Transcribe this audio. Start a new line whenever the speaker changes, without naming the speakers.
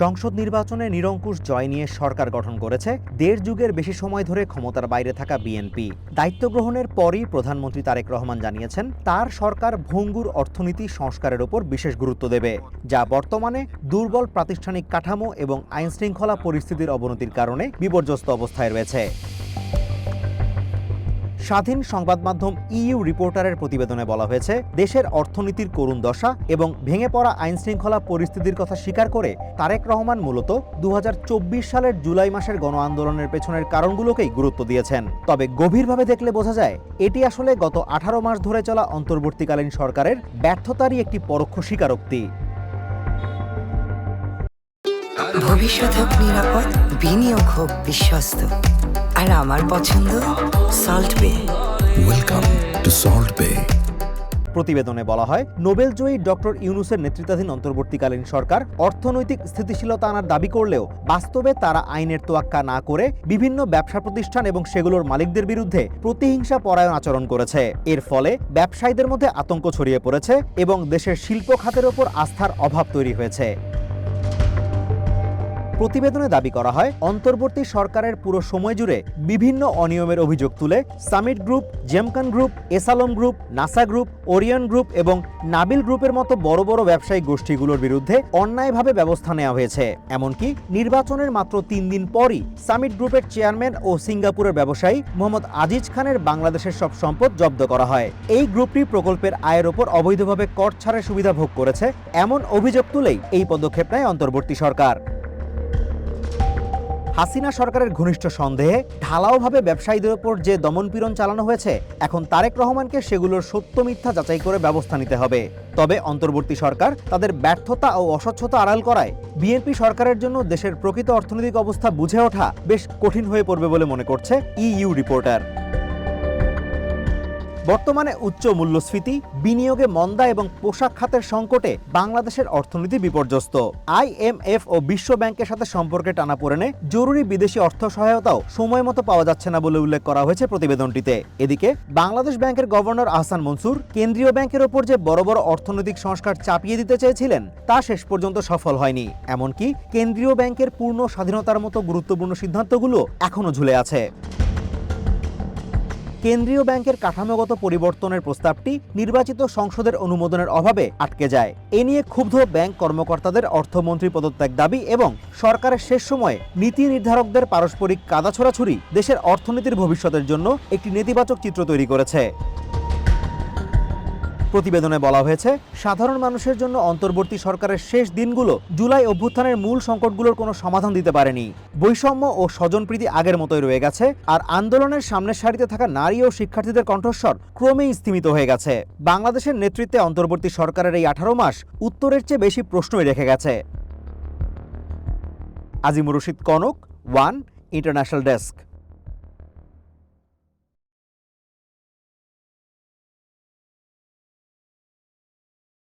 সংসদ নির্বাচনে নিরঙ্কুশ জয় নিয়ে সরকার গঠন করেছে দেড় যুগের বেশি সময় ধরে ক্ষমতার বাইরে থাকা বিএনপি। দায়িত্ব গ্রহণের পরই প্রধানমন্ত্রী তারেক রহমান জানিয়েছেন, তার সরকার ভঙ্গুর অর্থনীতি সংস্কারের ওপর বিশেষ গুরুত্ব দেবে, যা বর্তমানে দুর্বল প্রাতিষ্ঠানিক কাঠামো এবং আইনশৃঙ্খলা পরিস্থিতির অবনতির কারণে বিপর্যস্ত অবস্থায় রয়েছে। স্বাধীন সংবাদ মাধ্যম ইইউ রিপোর্টারের প্রতিবেদনে বলা হয়েছে, দেশের অর্থনীতির করুণ দশা এবং ভেঙে পড়া আইনশৃঙ্খলা পরিস্থিতির কথা স্বীকার করে তারেক রহমান মূলত দু হাজার চব্বিশ সালের জুলাই মাসের গণ আন্দোলনের পেছনের কারণগুলোকেই গুরুত্ব দিয়েছেন। তবে গভীরভাবে দেখলে বোঝা যায়, এটি আসলে গত আঠারো মাস ধরে চলা অন্তর্বর্তীকালীন সরকারের ব্যর্থতারই একটি পরোক্ষ স্বীকারোক্তি।
ভবিষ্যৎ হোক নিরাপদ, বিনিয়োগ হোক বিশ্বস্ত। আর আমার পছন্দ সল্ট বে
Welcome to Salt Bay.
প্রতিবেদনে বলা হয় নোবেলজয়ী ডক্টর ইউনুসের নেতৃত্বাধীন অন্তর্বর্তীকালীন সরকার অর্থনৈতিক স্থিতিশীলতা আনার দাবি করলেও বাস্তবে তারা আইনের তোয়াক্কা না করে বিভিন্ন ব্যবসা প্রতিষ্ঠান এবং সেগুলোর মালিকদের বিরুদ্ধে প্রতিহিংসা পরায়ণ আচরণ করেছে। এর ফলে ব্যবসায়ীদের মধ্যে আতঙ্ক ছড়িয়ে পড়েছে এবং দেশের শিল্প খাতের ওপর আস্থার অভাব তৈরি হয়েছে। প্রতিবেদনে দাবি করা হয়, অন্তর্বর্তী সরকারের পুরো সময় জুড়ে বিভিন্ন অনিয়মের অভিযোগ তুলে Summit group, Gemcon group, S Alam group, Nassa group, Orion group এবং নাবিল গ্রুপের মতো বড় বড় ব্যবসায়িক গোষ্ঠীগুলোর বিরুদ্ধে অন্যায়ভাবে ব্যবস্থা নেওয়া হয়েছে। এমনকি নির্বাচনের মাত্র তিন দিন পরই সামিট গ্রুপের চেয়ারম্যান ও সিঙ্গাপুরের ব্যবসায়ী মোহাম্মদ আজিজ খানের বাংলাদেশের সব সম্পদ জব্দ করা হয়। এই গ্রুপটি প্রকল্পের আয়ের ওপর অবৈধভাবে কর ছাড়ের সুবিধা ভোগ করেছে, এমন অভিযোগ তুলেই এই পদক্ষেপ নেয় অন্তর্বর্তী সরকার। হাসিনা সরকারের ঘনিষ্ঠ সন্দেহে ঢালাওভাবে ব্যবসায়ীদের ওপর যে দমনপীড়ন চালানো হয়েছে, এখন তারেক রহমানকে সেগুলোর সত্য মিথ্যা যাচাই করে ব্যবস্থা নিতে হবে। তবে অন্তর্বর্তী সরকার তাদের ব্যর্থতা ও অস্বচ্ছতা আড়াল করায় বিএনপি সরকারের জন্য দেশের প্রকৃত অর্থনৈতিক অবস্থা বুঝে ওঠা বেশ কঠিন হয়ে পড়বে বলে মনে করছে ইইউ রিপোর্টার। বর্তমানে উচ্চ মূল্যস্ফীতি, বিনিয়োগে মন্দা এবং পোশাক খাতের সংকটে বাংলাদেশের অর্থনীতি বিপর্যস্ত। আইএমএফ ও বিশ্ব ব্যাংকের সাথে সম্পর্কে টানাপোড়েনে জরুরি বিদেশি অর্থ সহায়তাও সময় মতো পাওয়া যাচ্ছে না বলে উল্লেখ করা হয়েছে প্রতিবেদনটিতে। এদিকে, বাংলাদেশ ব্যাংকের গভর্নর আহসান মনসুর কেন্দ্রীয় ব্যাংকের ওপর যে বড় বড় অর্থনৈতিক সংস্কার চাপিয়ে দিতে চেয়েছিলেন, তা শেষ পর্যন্ত সফল হয়নি। এমনকি কেন্দ্রীয় ব্যাংকের পূর্ণ স্বাধীনতার মতো গুরুত্বপূর্ণ সিদ্ধান্তগুলো এখনও ঝুলে আছে। কেন্দ্রীয় ব্যাংকের কাঠামোগত পরিবর্তনের প্রস্তাবটি নির্বাচিত সংসদের অনুমোদনের অভাবে আটকে যায়। এ নিয়ে ক্ষুব্ধ ব্যাংক কর্মকর্তাদের অর্থমন্ত্রী পদত্যাগ দাবি এবং সরকারের শেষ সময়ে নীতি নির্ধারকদের পারস্পরিক কাদা ছোড়াছুরি দেশের অর্থনীতির ভবিষ্যতের জন্য একটি নেতিবাচক চিত্র তৈরি করেছে। প্রতিবেদনে বলা হয়েছে, সাধারণ মানুষের জন্য অন্তর্বর্তী সরকারের শেষ দিনগুলো জুলাই অভ্যুত্থানের মূল সংকটগুলোর কোনো সমাধান দিতে পারেনি। বৈষম্য ও স্বজনপ্রীতি আগের মতোই রয়ে গেছে, আর আন্দোলনের সামনের সারিতে থাকা নারী ও শিক্ষার্থীদের কণ্ঠস্বর ক্রমেই স্তীমিত হয়ে গেছে। বাংলাদেশের নেতৃত্বে অন্তর্বর্তী সরকারের এই আঠারো মাস উত্তরের চেয়ে বেশি প্রশ্নই রেখে গেছে। Azimur Rashid Kanak, one international desk.